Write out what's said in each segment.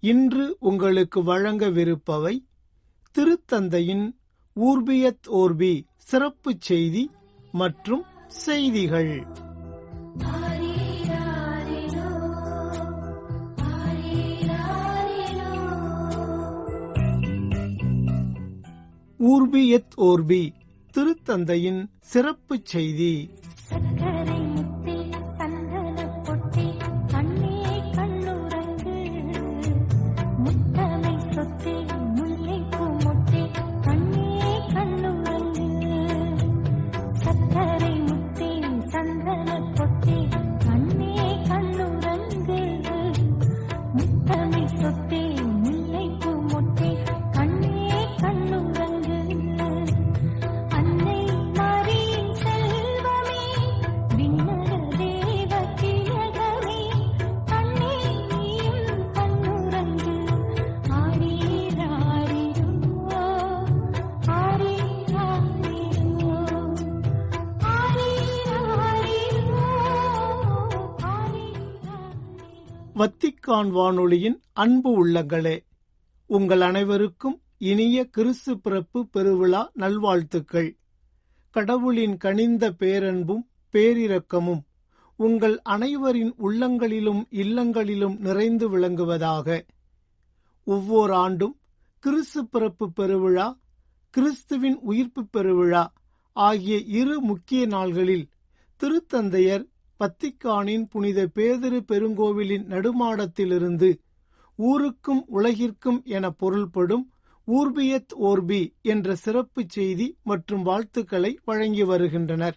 இன்று உங்களுக்கு வழங்கவிருப்பவை திருத்தந்தையின் ஊர்பியத் ஓர்பி சிறப்பு செய்தி மற்றும் செய்திகள். ஊர்பியத் ஓர்பி திருத்தந்தையின் சிறப்பு செய்தி. வத்திக்கான் வானொலியின் அன்பு உள்ளங்களே. உங்கள் அனைவருக்கும் இனிய கிறிஸ்து பிறப்பு பெருவிழா நல்வாழ்த்துக்கள். கடவுளின் கனிந்த பேரன்பும் பேரிரக்கமும் உங்கள் அனைவரின் உள்ளங்களிலும் இல்லங்களிலும் நிறைந்து விளங்குவதாக. ஒவ்வொரு ஆண்டும் கிறிஸ்து பிறப்பு பெருவிழா கிறிஸ்துவின் உயிர்ப்பு பெருவிழா ஆகிய இரு முக்கிய நாள்களில் திருத்தந்தையர் பத்திக்கானின் புனித பேதிரு பெருங்கோவிலின் நடுமாடத்திலிருந்து ஊருக்கும் உலகிற்கும் என பொருள்படும் ஊர்பியத் ஓர்பி என்ற சிறப்பு செய்தி மற்றும் வாழ்த்துக்களை வழங்கி வருகின்றனர்.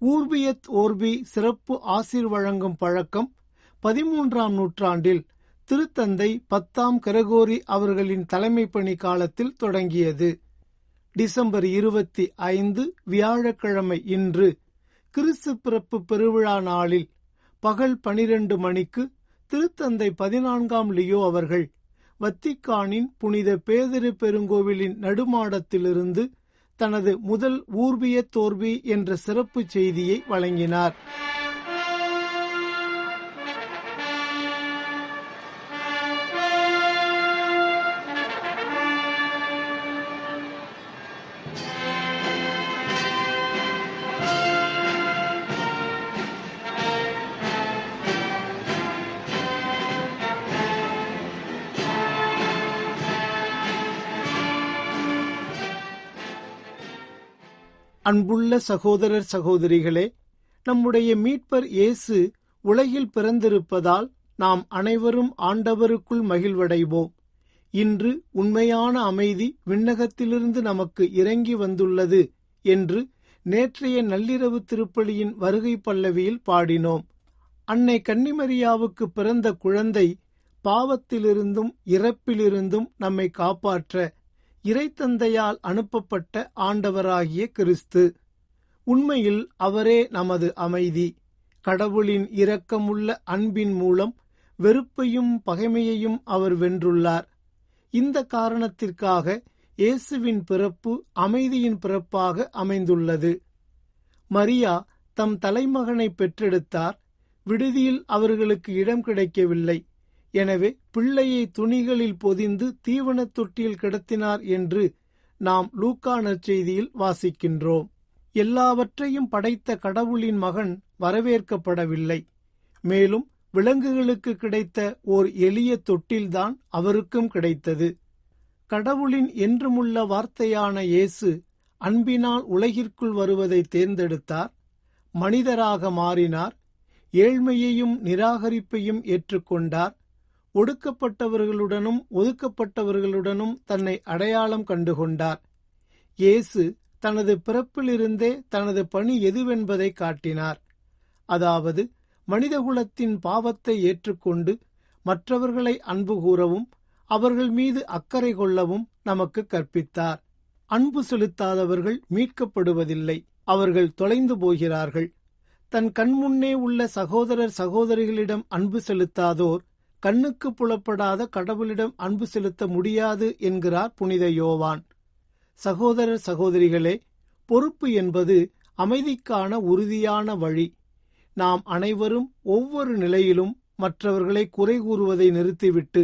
ஊர்பியத் ஓர்பி சிறப்பு ஆசிர் வழங்கும் பழக்கம் பதிமூன்றாம் நூற்றாண்டில் திருத்தந்தை பத்தாம் கரகோரி அவர்களின் தலைமை பணி காலத்தில் தொடங்கியது. டிசம்பர் இருபத்தி ஐந்து வியாழக்கிழமை இன்று கிறிஸ்து பிறப்பு பெருவிழா நாளில் பகல் பனிரெண்டு மணிக்கு திருத்தந்தை பதினான்காம் லியோ அவர்கள் வத்திக்கானின் புனித பேதிரு பெருங்கோவிலின் நடுமாடத்திலிருந்து தனது முதல் ஊர்பிய தோர்வி என்ற சிறப்பு செய்தியை வழங்கினார். அன்புள்ள சகோதரர் சகோதரிகளே நம்முடைய மீட்பர் இயேசு உலகில் பிறந்திருப்பதால் நாம் அனைவரும் ஆண்டவருக்குள் மகிழ்வடைவோம். இன்று உண்மையான அமைதி விண்ணகத்திலிருந்து நமக்கு இறங்கி வந்துள்ளது என்று நேற்றைய நள்ளிரவு திருப்பலியின் வருகை பல்லவியில் பாடினோம். அன்னை கன்னிமரியாவுக்கு பிறந்த குழந்தை பாவத்திலிருந்தும் இறப்பிலிருந்தும் நம்மை காப்பாற்ற இறைத்தந்தையால் அனுப்பப்பட்ட ஆண்டவராகிய கிறிஸ்து. உண்மையில் அவரே நமது அமைதி. கடவுளின் இரக்கமுள்ள அன்பின் மூலம் வெறுப்பையும் பகைமையையும் அவர் வென்றுள்ளார். இந்த காரணத்திற்காக இயேசுவின் பிறப்பு அமைதியின் பிறப்பாக அமைந்துள்ளது. மரியா தம் தலைமகனை பெற்றெடுத்தார். விடுதியில் அவர்களுக்கு இடம் கிடைக்கவில்லை. எனவே பிள்ளையை துணிகளில் பொதிந்து தீவனத் தொட்டியில் கிடத்தினார் என்று நாம் லூக்கா நற்செய்தியில் வாசிக்கின்றோம். எல்லாவற்றையும் படைத்த கடவுளின் மகன் வரவேற்கப்படவில்லை. மேலும் விலங்குகளுக்கு கிடைத்த ஓர் எளிய தொட்டில்தான் அவருக்கும் கிடைத்தது. கடவுளின் என்றுமுள்ள வார்த்தையான இயேசு அன்பினால் உலகிற்குள் வருவதை தேர்ந்தெடுத்தார் மனிதராக மாறினார் ஏழ்மையையும் நிராகரிப்பையும் ஏற்றுக்கொண்டார் ஒடுக்கப்பட்டவர்களுடனும் ஒதுக்கப்பட்டவர்களுடனும் தன்னை அடையாளம் கண்டுகொண்டார். இயேசு தனது பிறப்பிலிருந்தே தனது பணி எதுவென்பதை காட்டினார். அதாவது மனிதகுலத்தின் பாவத்தை ஏற்றுக்கொண்டு மற்றவர்களை அன்பு கூறவும் அவர்கள் மீது அக்கறை கொள்ளவும் நமக்கு கற்பித்தார். அன்பு செலுத்தாதவர்கள் மீட்கப்படுவதில்லை அவர்கள் தொலைந்து போகிறார்கள். தன் கண்முன்னே உள்ள சகோதரர் சகோதரிகளிடம் அன்பு செலுத்தாதோர் கண்ணுக்கு புலப்படாத கடவுளிடம் அன்பு செலுத்த முடியாது என்கிறார் புனித யோவான். சகோதரர் சகோதரிகளே பொறுப்பு என்பது அமைதிக்கான உறுதியான வழி. நாம் அனைவரும் ஒவ்வொரு நிலையிலும் மற்றவர்களை குறை கூறுவதை நிறுத்திவிட்டு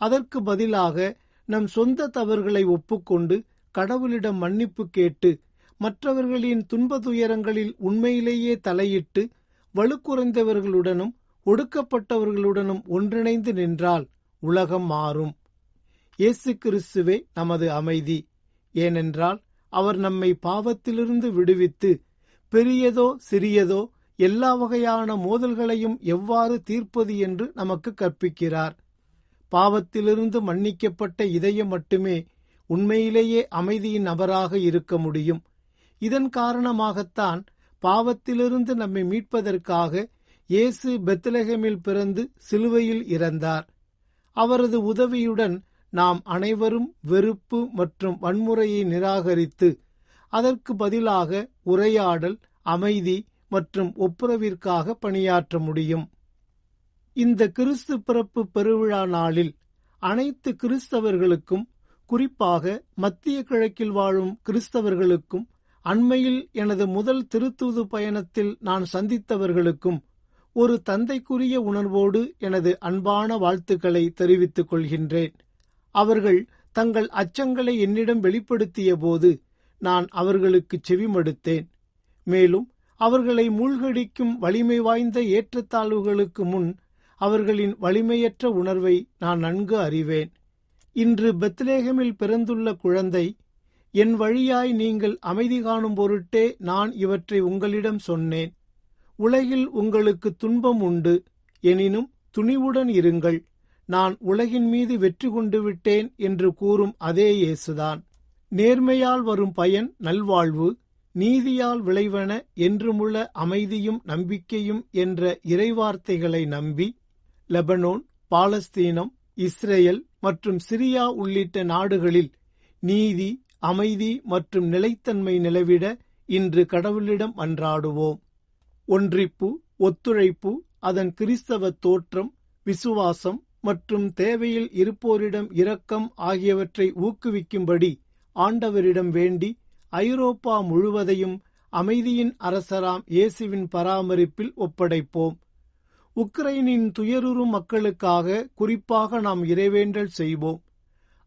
அதற்கு பதிலாக நம் சொந்த தவறுகளை ஒப்புக்கொண்டு கடவுளிடம் மன்னிப்பு கேட்டு மற்றவர்களின் துன்பதுயரங்களில் உண்மையிலேயே தலையிட்டு வலுக்குறைந்தவர்களுடனும் ஒடுக்கப்பட்டவர்களுடனும் ஒன்றிணைந்து நின்றால் உலகம் மாறும். இயேசு கிறிஸ்துவே நமது அமைதி. ஏனென்றால் அவர் நம்மை பாவத்திலிருந்து விடுவித்து பெரியதோ சிறியதோ எல்லா வகையான மோதல்களையும் எவ்வாறு தீர்ப்பது என்று நமக்கு கற்பிக்கிறார். பாவத்திலிருந்து மன்னிக்கப்பட்ட இதயம் மட்டுமே உண்மையிலேயே அமைதியின் நபராக இருக்க முடியும். இதன் காரணமாகத்தான் பாவத்திலிருந்து நம்மை மீட்பதற்காக இயேசு பெத்லஹேமில் பிறந்து சிலுவையில் இறந்தார். அவரது உதவியுடன் நாம் அனைவரும் வெறுப்பு மற்றும் வன்முறையை நிராகரித்து அதற்கு பதிலாக உரையாடல் அமைதி மற்றும் ஒப்புரவிற்காக பணியாற்ற முடியும். இந்த கிறிஸ்து பிறப்பு பெருவிழா நாளில் அனைத்து கிறிஸ்தவர்களுக்கும் குறிப்பாக மத்திய கிழக்கில் வாழும் கிறிஸ்தவர்களுக்கும் அண்மையில் எனது முதல் திருத்தூது பயணத்தில் நான் சந்தித்தவர்களுக்கும் ஒரு தந்தைக்குரிய உணர்வோடு எனது அன்பான வாழ்த்துக்களை தெரிவித்துக் கொள்கின்றேன். அவர்கள் தங்கள் அச்சங்களை என்னிடம் வெளிப்படுத்திய போது நான் அவர்களுக்கு செவிமடுத்தேன். மேலும் அவர்களை மூழ்கடிக்கும் வலிமை வாய்ந்த ஏற்றத்தாழ்வுகளுக்கு முன் அவர்களின் வலிமையற்ற உணர்வை நான் நன்கு அறிவேன். இன்று பெத்லேகமில் பிறந்துள்ள குழந்தை என் வழியாய் நீங்கள் அமைதி காணும் பொருட்டே நான் இவற்றை உங்களிடம் சொன்னேன். உலகில் உங்களுக்கு துன்பம் உண்டு. எனினும் துணிவுடன் இருங்கள். நான் உலகின் மீது வெற்றி கொண்டு விட்டேன் என்று கூறும் அதே இயேசுதான். நேர்மையால் வரும் பயன் நல்வாழ்வு நீதியால் விளைவன என்றுமுள்ள அமைதியும் நம்பிக்கையும் என்ற இறைவார்த்தைகளை நம்பி லெபனோன் பாலஸ்தீனம் இஸ்ரேல் மற்றும் சிரியா உள்ளிட்ட நாடுகளில் நீதி அமைதி மற்றும் நிலைத்தன்மை நிலவிட இன்று கடவுளிடம் அன்றாடுவோம். ஒன்றிப்பு ஒத்துழைப்பு அதன் கிறிஸ்தவ தோற்றம் விசுவாசம் மற்றும் தேவையில் இருப்போரிடம் இரக்கம் ஆகியவற்றை ஊக்குவிக்கும்படி ஆண்டவரிடம் வேண்டி ஐரோப்பா முழுவதையும் அமைதியின் அரசராம் இயேசுவின் பராமரிப்பில் ஒப்படைப்போம். உக்ரைனின் துயருறும் மக்களுக்காக குறிப்பாக நாம் இறைவேண்டல் செய்வோம்.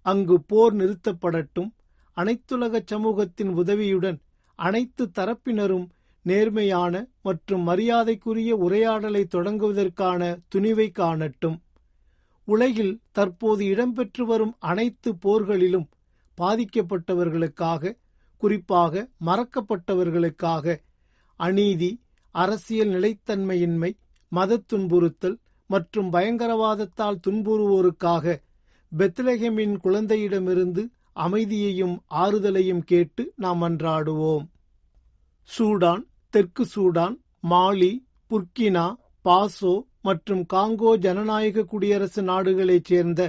அங்கு போர் நிறுத்தப்படட்டும். அனைத்துலக சமூகத்தின் உதவியுடன் அனைத்து தரப்பினரும் நேர்மையான மற்றும் மரியாதைக்குரிய உரையாடலை தொடங்குவதற்கான துணிவை காணட்டும். உலகில் தற்போது இடம்பெற்று வரும் அனைத்து போர்களிலும் பாதிக்கப்பட்டவர்களுக்காக குறிப்பாக மறக்கப்பட்டவர்களுக்காக அநீதி அரசியல் நிலைத்தன்மையின்மை மத துன்புறுத்தல் மற்றும் பயங்கரவாதத்தால் துன்புறுவோருக்காக பெத்லஹெமின் குழந்தையிடமிருந்து அமைதியையும் ஆறுதலையும் கேட்டு நாம் அன்றாடுவோம். சூடான் தெற்கு சூடான் மாலி புர்கினா பாசோ மற்றும் காங்கோ ஜனநாயக குடியரசு நாடுகளைச் சேர்ந்த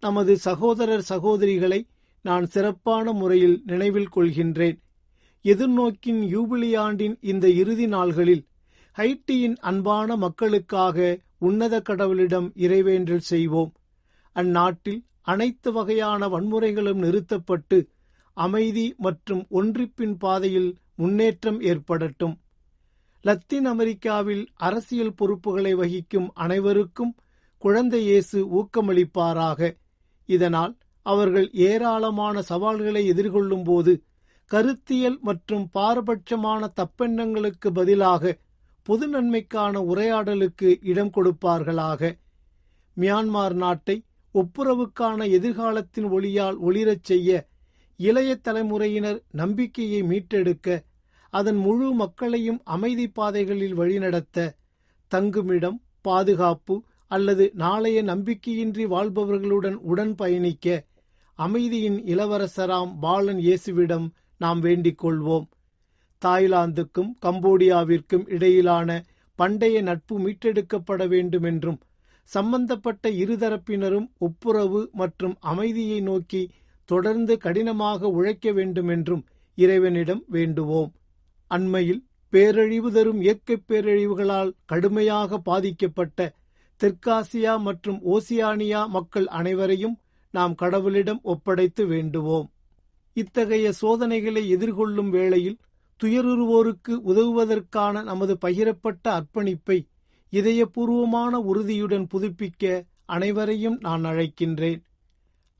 நமது சகோதரர் சகோதரிகளை நான் சிறப்பான முறையில் நினைவில் கொள்கின்றேன். எதிர்நோக்கின் யூபிலியாண்டின் இந்த இறுதி நாள்களில் ஹைட்டியின் அன்பான மக்களுக்காக உன்னத கடவுளிடம் இறைவேன்றல் செய்வோம். அந்நாட்டில் அனைத்து வகையான வன்முறைகளும் நிறுத்தப்பட்டு அமைதி மற்றும் ஒன்றிப்பின் பாதையில் முன்னேற்றம் ஏற்படட்டும். லத்தீன் அமெரிக்காவில் அரசியல் பொறுப்புகளை வகிக்கும் அனைவருக்கும் குழந்தை இயேசு ஊக்கமளிப்பாராக. இதனால் அவர்கள் ஏராளமான சவால்களை எதிர்கொள்ளும்போது கருத்தியல் மற்றும் பாரபட்சமான தப்பெண்ணங்களுக்கு பதிலாக பொது நன்மைக்கான உரையாடலுக்கு இடம் கொடுப்பார்களாக. மியான்மார் நாட்டை ஒப்புரவுக்கான எதிர்காலத்தின் ஒளியால் ஒளிரச் செய்ய இளைய தலைமுறையினர் நம்பிக்கையை மீட்டெடுக்க அதன் முழு மக்களையும் அமைதி பாதைகளில் வழிநடத்த தங்குமிடம் பாதுகாப்பு அல்லது நாளைய நம்பிக்கையின்றி வாழ்பவர்களுடன் உடன் பயணிக்க அமைதியின் இளவரசராம் பாலன் இயேசுவிடம் நாம் வேண்டிக் கொள்வோம். தாய்லாந்துக்கும் கம்போடியாவிற்கும் இடையிலான பண்டைய நட்பு மீட்டெடுக்கப்பட வேண்டும் என்றும் சம்பந்தப்பட்ட இருதரப்பினரும் ஒப்புரவு மற்றும் அமைதியை நோக்கி தொடர்ந்து கடினமாக உழைக்க வேண்டும் என்றும் இறைவனிடம் வேண்டுவோம். அண்மையில் பேரழிவு தரும் இயற்கைப் பேரழிவுகளால் கடுமையாக பாதிக்கப்பட்ட தெற்காசியா மற்றும் ஓசியானியா மக்கள் அனைவரையும் நாம் கடவுளிடம் ஒப்படைத்து வேண்டுவோம். இத்தகைய சோதனைகளை எதிர்கொள்ளும் வேளையில் துயருருவோருக்கு உதவுவதற்கான நமது பகிரப்பட்ட அர்ப்பணிப்பை இதயபூர்வமான உறுதியுடன் புதுப்பிக்க அனைவரையும் நான் அழைக்கின்றேன்.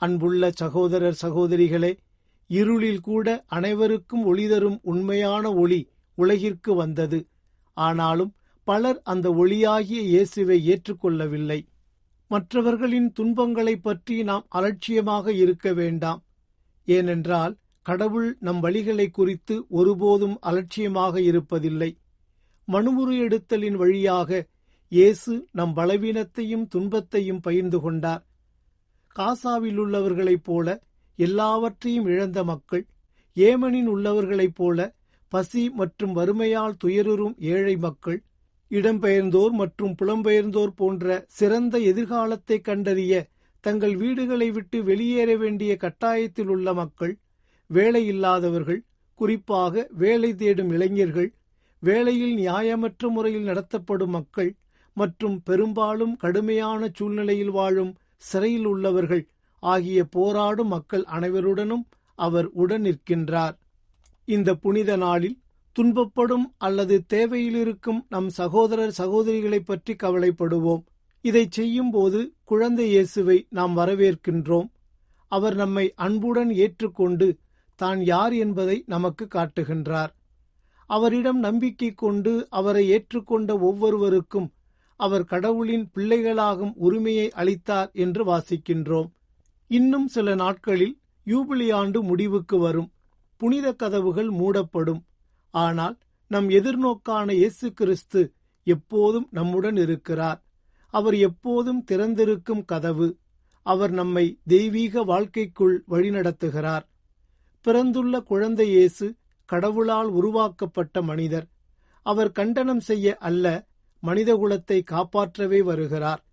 அன்புள்ள சகோதரர் சகோதரிகளே இருளில் கூட அனைவருக்கும் ஒளி தரும் உண்மையான ஒளி உலகிற்கு வந்தது. ஆனாலும் பலர் அந்த ஒளியாகிய இயேசுவை ஏற்றுக்கொள்ளவில்லை. மற்றவர்களின் துன்பங்களைப் பற்றி நாம் அலட்சியமாக இருக்க வேண்டாம். ஏனென்றால் கடவுள் நம் வழிகளை குறித்து ஒருபோதும் அலட்சியமாக இருப்பதில்லை. மனுமுறு எடுத்தலின் வழியாக இயேசு நம் பலவீனத்தையும் துன்பத்தையும் பகிர்ந்து கொண்டார். காசாவில் உள்ளவர்களைப் போல எல்லாவற்றையும் இழந்த மக்கள் ஏமனின் உள்ளவர்களைப் போல பசி மற்றும் வறுமையால் துயருறும் ஏழை மக்கள் இடம்பெயர்ந்தோர் மற்றும் புலம்பெயர்ந்தோர் போன்ற சிறந்த எதிர்காலத்தை கண்டறிய தங்கள் வீடுகளை விட்டு வெளியேற வேண்டிய கட்டாயத்தில் உள்ள மக்கள் வேலையில்லாதவர்கள் குறிப்பாக வேலை தேடும் இளைஞர்கள் வேலையில் நியாயமற்ற முறையில் நடத்தப்படும் மக்கள் மற்றும் பெரும்பாலும் கடுமையான சூழ்நிலையில் வாழும் சிறையில் உள்ளவர்கள் ஆகிய போராடும் மக்கள் அனைவருடனும் அவர் உடன் நிற்கின்றார். இந்த புனித நாளில் துன்பப்படும் அல்லது தேவையிலிருக்கும் நம் சகோதரர் சகோதரிகளைப் பற்றி கவலைப்படுவோம். இதைச் செய்யும்போது குழந்தை இயேசுவை நாம் வரவேற்கின்றோம். அவர் நம்மை அன்புடன் ஏற்றுக்கொண்டு தான் யார் என்பதை நமக்கு காட்டுகின்றார். அவரிடம் நம்பிக்கை கொண்டு அவரை ஏற்றுக்கொண்ட ஒவ்வொருவருக்கும் அவர் கடவுளின் பிள்ளைகளாகும் உரிமையை அளித்தார் என்று வாசிக்கின்றோம். இன்னும் சில நாட்களில் யூபிலி ஆண்டு முடிவுக்கு வரும். புனித கதவுகள் மூடப்படும். ஆனால் நம் எதிர்நோக்கான இயேசு கிறிஸ்து எப்போதும் நம்முடன் இருக்கிறார். அவர் எப்போதும் திறந்திருக்கும் கதவு. அவர் நம்மை தெய்வீக வாழ்க்கைக்குள் வழிநடத்துகிறார். பிறந்துள்ள குழந்தை இயேசு கடவுளால் உருவாக்கப்பட்ட மனிதர். அவர் கண்டனம் செய்ய அல்ல மனிதகுலத்தை காப்பாற்றவே வருகிறார்.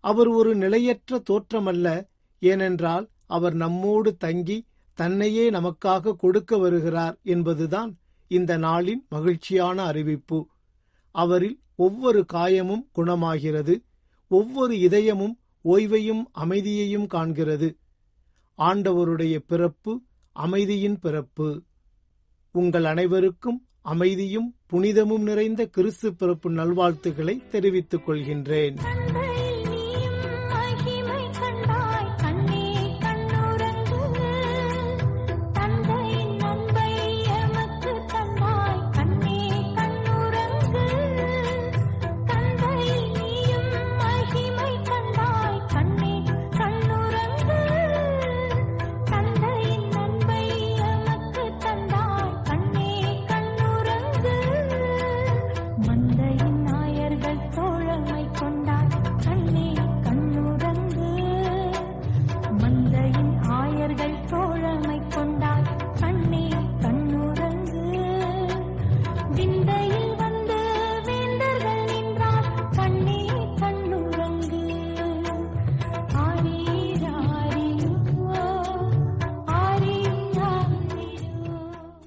அவர் ஒரு நிலையற்ற தோற்றமல்ல ஏனென்றால் அவர் நம்மோடு தங்கி தன்னையே நமக்காக கொடுக்க வருகிறார் என்பதுதான் இந்த நாளின் மகிழ்ச்சியான அறிவிப்பு. அவரில் ஒவ்வொரு காயமும் குணமாகிறது ஒவ்வொரு இதயமும் ஓய்வையும் அமைதியையும் காண்கிறது. ஆண்டவருடைய பிறப்பு அமைதியின் பிறப்பு. உங்கள் அனைவருக்கும் அமைதியும் புனிதமும் நிறைந்த கிறிஸ்து பிறப்பு நல்வாழ்த்துக்களை தெரிவித்துக் கொள்கின்றேன்.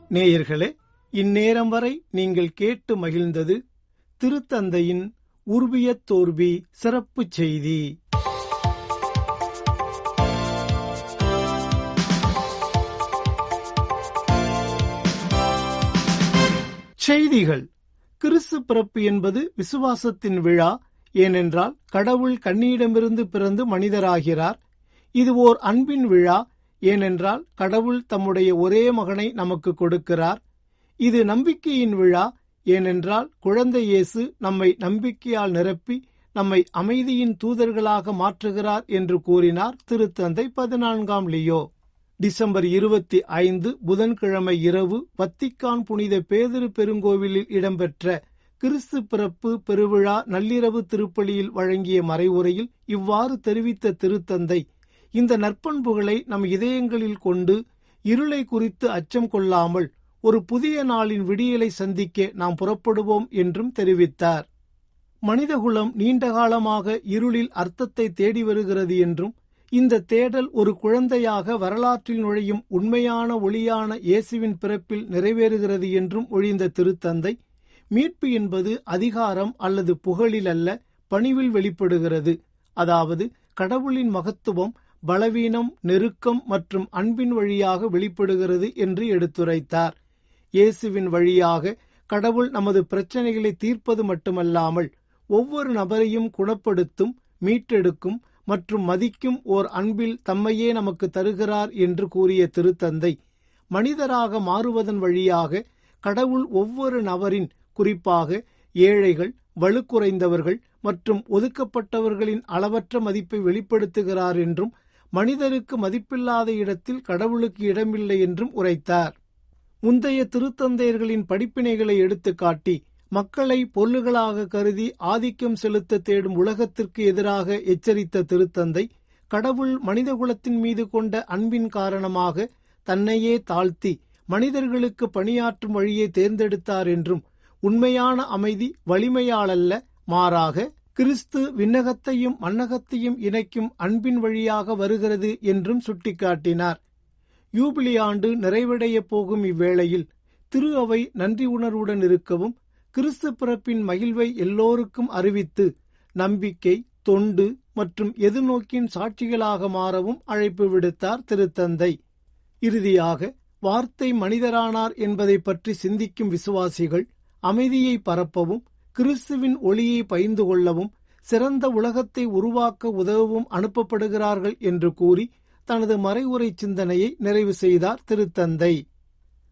நேயர்களே இந்நேரம் வரை நீங்கள் கேட்டு மகிழ்ந்தது திருத்தந்தையின் உருவியத் தோர்பி சிறப்புச் செய்தி. செய்திகள். கிறிஸ்து பிறப்பு என்பது விசுவாசத்தின் விழா ஏனென்றால் கடவுள் கண்ணியிடமிருந்து பிறந்து மனிதராகிறார். இது ஓர் அன்பின் விழா ஏனென்றால் கடவுள் தம்முடைய ஒரே மகனை நமக்கு கொடுக்கிறார். இது நம்பிக்கையின் விழா. ஏனென்றால் குழந்தை இயேசு நம்மை நம்பிக்கையால் நிரப்பி நம்மை அமைதியின் தூதர்களாக மாற்றுகிறார் என்று கூறினார் திருத்தந்தை பதினான்காம் லியோ. டிசம்பர் இருபத்தி ஐந்து புதன்கிழமை இரவு வத்திக்கான் புனித பேதிரு பெருங்கோவிலில் இடம்பெற்ற கிறிஸ்து பிறப்பு பெருவிழா நள்ளிரவு திருப்பலியில் வழங்கிய மறைவுரையில் இவ்வாறு தெரிவித்த திருத்தந்தை இந்த நற்பண்புகளை நம் இதயங்களில் கொண்டு இருளை குறித்து அச்சம் கொள்ளாமல் ஒரு புதிய நாளின் விடியலை சந்திக்க நாம் புறப்படுவோம் என்றும் தெரிவித்தார். மனிதகுலம் நீண்டகாலமாக இருளில் அர்த்தத்தை தேடி வருகிறது என்றும் இந்த தேடல் ஒரு குழந்தையாக வரலாற்றில் நுழையும் உண்மையான ஒளியான இயேசுவின் பிறப்பில் நிறைவேறுகிறது என்றும் ஒழிந்த திருத்தந்தை மீட்பு என்பது அதிகாரம் அல்லது புகழில் அல்ல பணிவில் வெளிப்படுகிறது. அதாவது கடவுளின் மகத்துவம் பலவீனம் நெருக்கம் மற்றும் அன்பின் வழியாக வெளிப்படுகிறது என்று எடுத்துரைத்தார். இயேசுவின் வழியாக கடவுள் நமது பிரச்சனைகளை தீர்ப்பது மட்டுமல்லாமல் ஒவ்வொரு நபரையும் குணப்படுத்தும் மீட்டெடுக்கும் மற்றும் மதிக்கும் ஓர் அன்பில் தம்மையே நமக்கு தருகிறார் என்று கூறிய திருத்தந்தை மனிதராக மாறுவதன் வழியாக கடவுள் ஒவ்வொரு நபரின் குறிப்பாக ஏழைகள் வலுக்குறைந்தவர்கள் மற்றும் ஒதுக்கப்பட்டவர்களின் அளவற்ற மதிப்பை வெளிப்படுத்துகிறார் என்றும் மனிதருக்கு மதிப்பில்லாத இடத்தில் கடவுளுக்கு இடமில்லை என்றும் உரைத்தார். முந்தைய திருத்தந்தையர்களின் படிப்பினைகளை எடுத்துக் காட்டி மக்களை பொருள்களாக கருதி ஆதிக்கம் செலுத்த தேடும் உலகத்திற்கு எதிராக எச்சரித்த திருத்தந்தை கடவுள் மனிதகுலத்தின் மீது கொண்ட அன்பின் காரணமாக தன்னையே தாழ்த்தி மனிதர்களுக்கு பணியாற்றும் வழியை தேர்ந்தெடுத்தார் என்றும் உண்மையான அமைதி வலிமையாலல்ல மாறாக கிறிஸ்து விண்ணகத்தையும் மன்னகத்தையும் இணைக்கும் அன்பின் வழியாக வருகிறது என்றும் சுட்டிக்காட்டினார். யூபிலி ஆண்டு நிறைவடையப் போகும் இவ்வேளையில் திரு அவை நன்றி உணர்வுடன் இருக்கவும் கிறிஸ்து பிறப்பின் மகிழ்வை எல்லோருக்கும் அறிவித்து நம்பிக்கை தொண்டு மற்றும் எதிர்நோக்கின் சாட்சிகளாக மாறவும் அழைப்பு விடுத்தார் திருத்தந்தை. இறுதியாக வார்த்தை மனிதரானார் என்பதை பற்றி சிந்திக்கும் விசுவாசிகள் அமைதியை பரப்பவும் கிறிஸ்துவின் ஒளியை பகிர்ந்து கொள்ளவும் சிறந்த உலகத்தை உருவாக்க உதவவும் அனுப்பப்படுகிறார்கள் என்று கூறி தனது மறைவுரை சிந்தனையை நிறைவு செய்தார் திருத்தந்தை.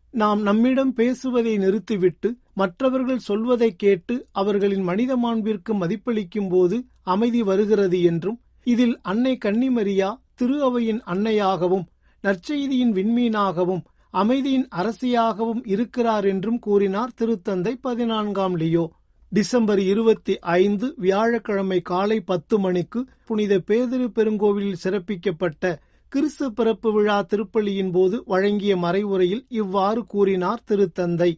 நாம் நம்மிடம் பேசுவதை நிறுத்திவிட்டு மற்றவர்கள் சொல்வதை கேட்டு அவர்களின் மனித மாண்பிற்கு மதிப்பளிக்கும் போது அமைதி வருகிறது என்றும் இதில் அன்னை கன்னிமரியா திரு அவையின் அன்னையாகவும் நற்செய்தியின் விண்மீனாகவும் அமைதியின் அரசியாகவும் இருக்கிறார் என்றும் கூறினார் திருத்தந்தை பதினான்காம் லியோ. டிசம்பர் இருபத்தி ஐந்து வியாழக்கிழமை காலை பத்து மணிக்கு புனித பேதிரு பெருங்கோவிலில் சிறப்பிக்கப்பட்ட கிறிஸ்து பிறப்பு விழா திருப்பலியின் போது வழங்கிய மறைவுரையில் இவ்வாறு கூறினார் திருத்தந்தை.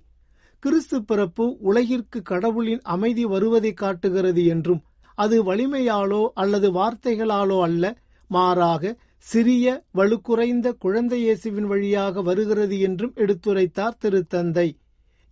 கிறிஸ்து பிறப்பு உலகிற்கு கடவுளின் அமைதி வருவதை காட்டுகிறது என்றும் அது வலிமையாலோ அல்லது வார்த்தைகளாலோ அல்ல மாறாக சிறிய வலுக்குறைந்த குழந்தை இயேசுவின் வழியாக வருகிறது என்றும் எடுத்துரைத்தார் திருத்தந்தை.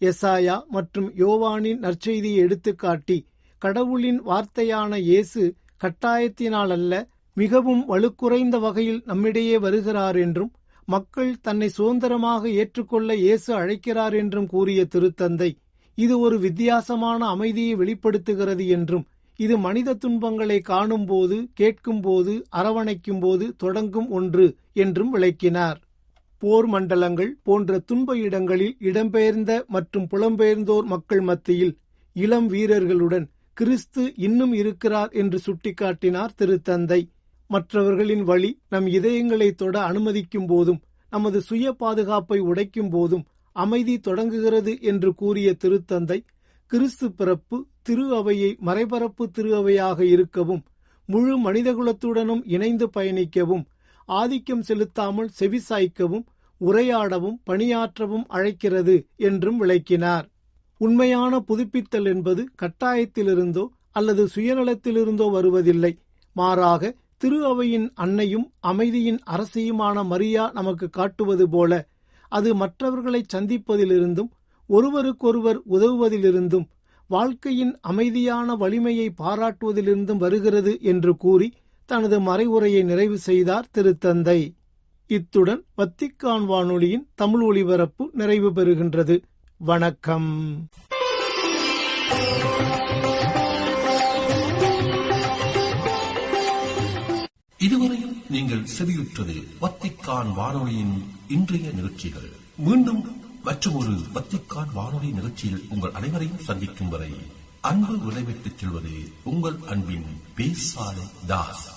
எசாயா மற்றும் யோவானின் நற்செய்தியை எடுத்துக்காட்டி கடவுளின் வார்த்தையான இயேசு கட்டாயத்தினால் அல்ல மிகவும் வலுக்குறைந்த வகையில் நம்மிடையே வருகிறார் என்றும் மக்கள் தன்னை சுதந்திரமாக ஏற்றுக்கொள்ள இயேசு அழைக்கிறார் என்றும் கூறிய திருத்தந்தை இது ஒரு வித்தியாசமான அமைதியை வெளிப்படுத்துகிறது என்றும் இது மனித துன்பங்களை காணும்போது கேட்கும்போது அரவணைக்கும்போது தொடங்கும் ஒன்று என்றும் விளக்கினார். போர் மண்டலங்கள் போன்ற துன்ப இடங்களில் இடம்பெயர்ந்த மற்றும் புலம்பெயர்ந்தோர் மக்கள் மத்தியில் இளம் வீரர்களுடன் கிறிஸ்து இன்னும் இருக்கிறார் என்று சுட்டிக்காட்டினார் திருத்தந்தை. மற்றவர்களின் வழி நம் இதயங்களை தொட அனுமதிக்கும் போதும் நமது சுய பாதுகாப்பை உடைக்கும் போதும் அமைதி தொடங்குகிறது என்று கூறிய திருத்தந்தை கிறிஸ்து பிறப்பு திரு அவையை மறைபரப்பு திரு அவையாக இருக்கவும் முழு மனிதகுலத்துடனும் இணைந்து பயணிக்கவும் ஆதிக்கம் செலுத்தாமல் செவிசாய்க்கவும் உரையாடவும் பணியாற்றவும் அழைக்கிறது என்றும் விளக்கினார். உண்மையான புதுப்பித்தல் என்பது கட்டாயத்திலிருந்தோ அல்லது சுயநலத்திலிருந்தோ வருவதில்லை. மாறாக திரு அவையின் அன்னையும் அமைதியின் அரசியுமான மரியா நமக்கு காட்டுவது போல அது மற்றவர்களை சந்திப்பதிலிருந்தும் ஒருவருக்கொருவர் உதவுவதிலிருந்தும் வாழ்க்கையின் அமைதியான வலிமையை பாராட்டுவதிலிருந்தும் வருகிறது என்று கூறி தனது மறைவுரையை நிறைவு செய்தார் திருத்தந்தை. இத்துடன் வத்திக்கான் வானொலியின் தமிழ் ஒலிபரப்பு நிறைவு பெறுகின்றது. வணக்கம். இதுவரையும் நீங்கள் செவியுற்றது வத்திக்கான் வானொலியின் இன்றைய நிகழ்ச்சிகள். மீண்டும் மற்றொரு வத்திக்கான் வானொலி நிகழ்ச்சியில் உங்கள் அனைவரையும் சந்திக்கும் வரை அன்பு விளைவிட்டுச் செல்வது உங்கள் அன்பின் பேசாலை தாஸ்.